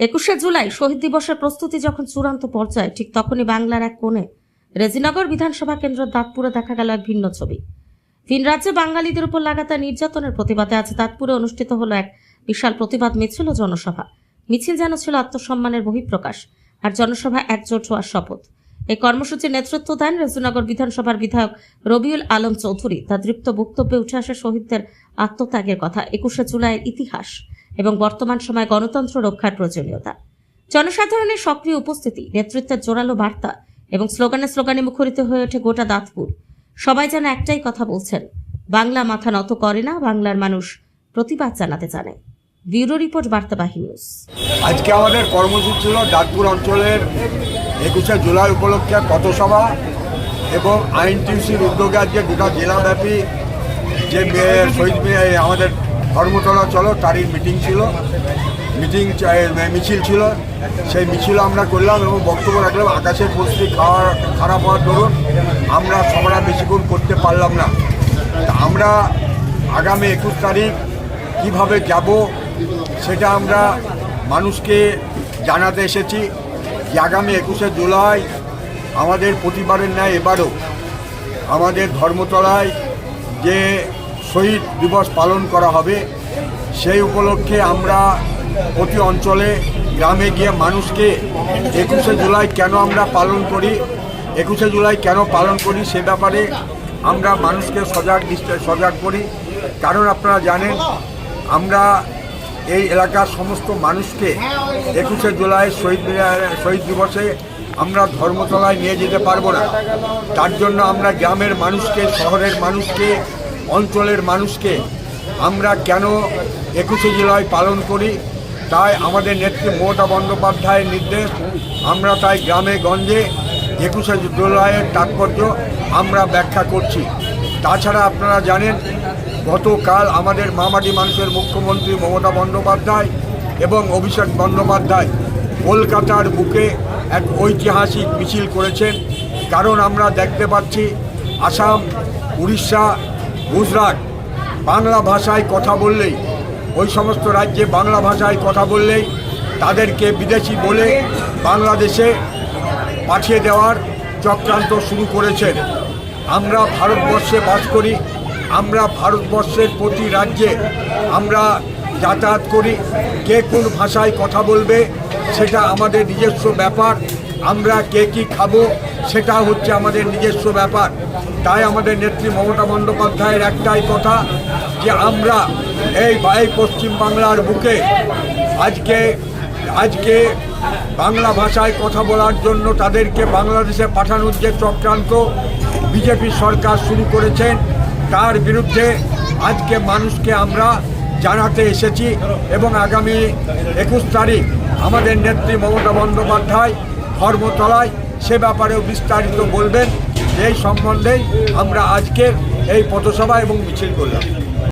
একুশে জুলাই শহীদ দিবসের প্রস্তুতি যখন চূড়ান্ত পর্যায়ে, ঠিক তখনই বাংলার এক কোণে রেজিনগর বিধানসভা কেন্দ্র দাঁতপুরে দেখা গেল এক ভিন্ন ছবি। ভিন রাজ্যে বাঙালিদের উপর লাগাতার নির্যাতনের প্রতিবাদে আজ দাঁতপুরে অনুষ্ঠিত হলো এক বিশাল প্রতিবাদ মিছিল জনসভা। মিছিল যেন ছিল আত্মসম্মানের বহিঃপ্রকাশ আর জনসভা একজোট হওয়ার শপথ। এই কর্মসূচির নেতৃত্ব দেন রেজুনগর বিধানসভার বিধায়ক রবিউল আলম চৌধুরী। তার দৃপ্ত বক্তব্যে উঠে আসে শহীদদের আত্মত্যাগের কথা। একুশে জুলাইয়ের ইতিহাস। এবং বর্তমান সময়ে গণতন্ত্র রক্ষার প্রয়োজনীয়তা। জনসাধারণের সক্রিয় উপস্থিতি, নেতৃত্বের জোরালো বার্তা এবং স্লোগানে স্লোগানে মুখরিত হয়ে ওঠে গোটা দাঁতপুর। সবাই যেন একটাই কথা বলছেন, বাংলা মাথা নত করে না, বাংলার মানুষ প্রতিবাদ জানাতে জানে। Bureau report Bartabahi news. আজকে আমাদের কর্মসূচি ছিল দাঁতপুর অঞ্চলের একুশে জুলাই উপলক্ষে পথসভা এবং আইনটিউসির উদ্যোগে আজকে গোটা জেলাব্যাপী যে শহীদ আমাদের ধর্মতলা চলো, তারই মিটিং ছিল। মিটিং মিছিল ছিল। সেই মিছিল আমরা করলাম এবং বক্তব্য রাখলাম। আকাশের পরিস্থিতি খাওয়া, খারাপ হওয়ার দরুন আমরা সবরা বেশিক্ষণ করতে পারলাম না। আমরা আগামী একুশ তারিখ কীভাবে যাব সেটা আমরা মানুষকে জানাতে এসেছি যে আগামী একুশে জুলাই আমাদের প্রতিবারের ন্যায় এবারও আমাদের ধর্মতলায় যে শহীদ দিবস পালন করা হবে। সেই উপলক্ষে আমরা প্রতি অঞ্চলে গ্রামে গিয়ে মানুষকে একুশে জুলাই কেন আমরা পালন করি, একুশে জুলাই কেন পালন করি সে ব্যাপারে আমরা মানুষকে সজাগ সজাগ করি। কারণ আপনারা জানেন, আমরা এই এলাকার সমস্ত মানুষকে একুশে জুলাই শহীদ শহীদ দিবসে আমরা ধর্মতলায় নিয়ে যেতে পারব না। তার জন্য আমরা গ্রামের মানুষকে, শহরের মানুষকে অঞ্চলের মানুষকে আমরা কেন একুশে জুলাই পালন করি? তাই আমাদের নেত্রী মমতা বন্দ্যোপাধ্যায়ের নির্দেশ, আমরা তাই গ্রামে, গঞ্জে একুশে জুলাইয়ের তাৎপর্য আমরা ব্যাখ্যা করছি। তাছাড়া আপনারা জানেন, গতকাল আমাদের মামাটি মানুষের মুখ্যমন্ত্রী মমতা বন্দ্যোপাধ্যায় এবং অভিষেক বন্দ্যোপাধ্যায় কলকাতার বুকে এক ঐতিহাসিক মিছিল করেছেন। কারণ আমরা দেখতে পাচ্ছি, আসাম, উড়িষ্যা গুজরাট, বাংলা ভাষায় কথা বললেই, ওই সমস্ত রাজ্যে বাংলা ভাষায় কথা বললেই তাদেরকে বিদেশি বলে বাংলাদেশে পাঠিয়ে দেওয়ার চক্রান্ত শুরু করেছেন। আমরা ভারতবর্ষে বাস করি, আমরা ভারতবর্ষের প্রতি রাজ্যে আমরা যাতায়াত করি, কে কোন ভাষায় কথা বলবে সেটা আমাদের নিজস্ব ব্যাপার, আমরা কে কী খাব সেটা হচ্ছে আমাদের নিজস্ব ব্যাপার। তাই আমাদের নেত্রী মমতা বন্দ্যোপাধ্যায়ের একটাই কথা যে আমরা এই এই পশ্চিমবাংলার বুকে আজকে আজকে বাংলা ভাষায় কথা বলার জন্য তাদেরকে বাংলাদেশে পাঠানোর যে চক্রান্ত বিজেপি সরকার শুরু করেছেন, তার বিরুদ্ধে আজকে মানুষকে আমরা জানাতে এসেছি এবং আগামী একুশ তারিখ আমাদের নেত্রী মমতা বন্দ্যোপাধ্যায় ধর্মতলায় সে ব্যাপারেও বিস্তারিত বলবেন। এই সম্বন্ধেই আমরা আজকের এই পথসভা এবং মিছিল করলাম।